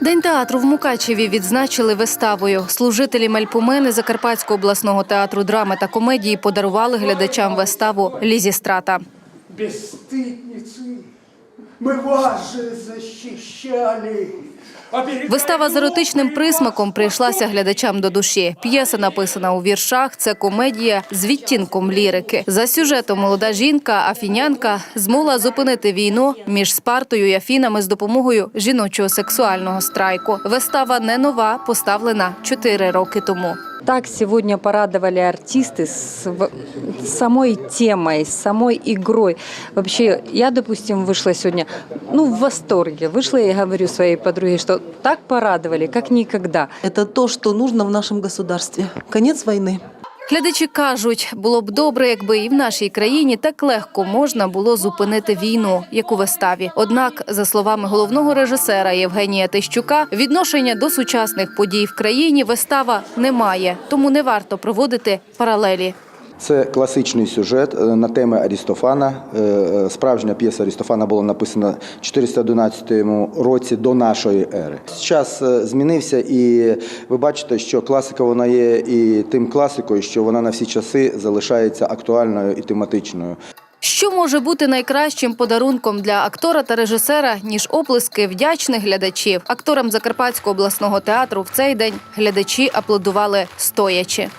День театру в Мукачеві відзначили виставою. Служителі Мельпомени Закарпатського обласного театру драми та комедії подарували глядачам виставу Лізістрата. Бесстыдницы, мы вас же защищали. Вистава з еротичним присмаком прийшлася глядачам до душі. П'єса написана у віршах. Це комедія з відтінком лірики. За сюжетом молода жінка, афінянка, змогла зупинити війну між Спартою і Афінами з допомогою жіночого сексуального страйку. Вистава не нова, поставлена чотири роки тому. Так сегодня порадовали артисты с, в- с самой темой, с самой игрой. Вообще, я, допустим, вышла сегодня, ну, в восторге. Вышла и говорю своей подруге, что так порадовали, как никогда. Это то, что нужно в нашем государстве. Конец войны. Глядачі кажуть, було б добре, якби і в нашій країні так легко можна було зупинити війну, як у виставі. Однак, за словами головного режисера Євгенія Тищука, відношення до сучасних подій в країні вистава не має, тому не варто проводити паралелі. Це класичний сюжет е, на теми Арістофана. Е, е, Справжня п'єса Арістофана була написана в 411 році до нашої ери. Час змінився, і ви бачите, що класика вона є і тим класикою, що вона на всі часи залишається актуальною і тематичною. Що може бути найкращим подарунком для актора та режисера, ніж оплески вдячних глядачів? Акторам Закарпатського обласного театру в цей день глядачі аплодували стоячи.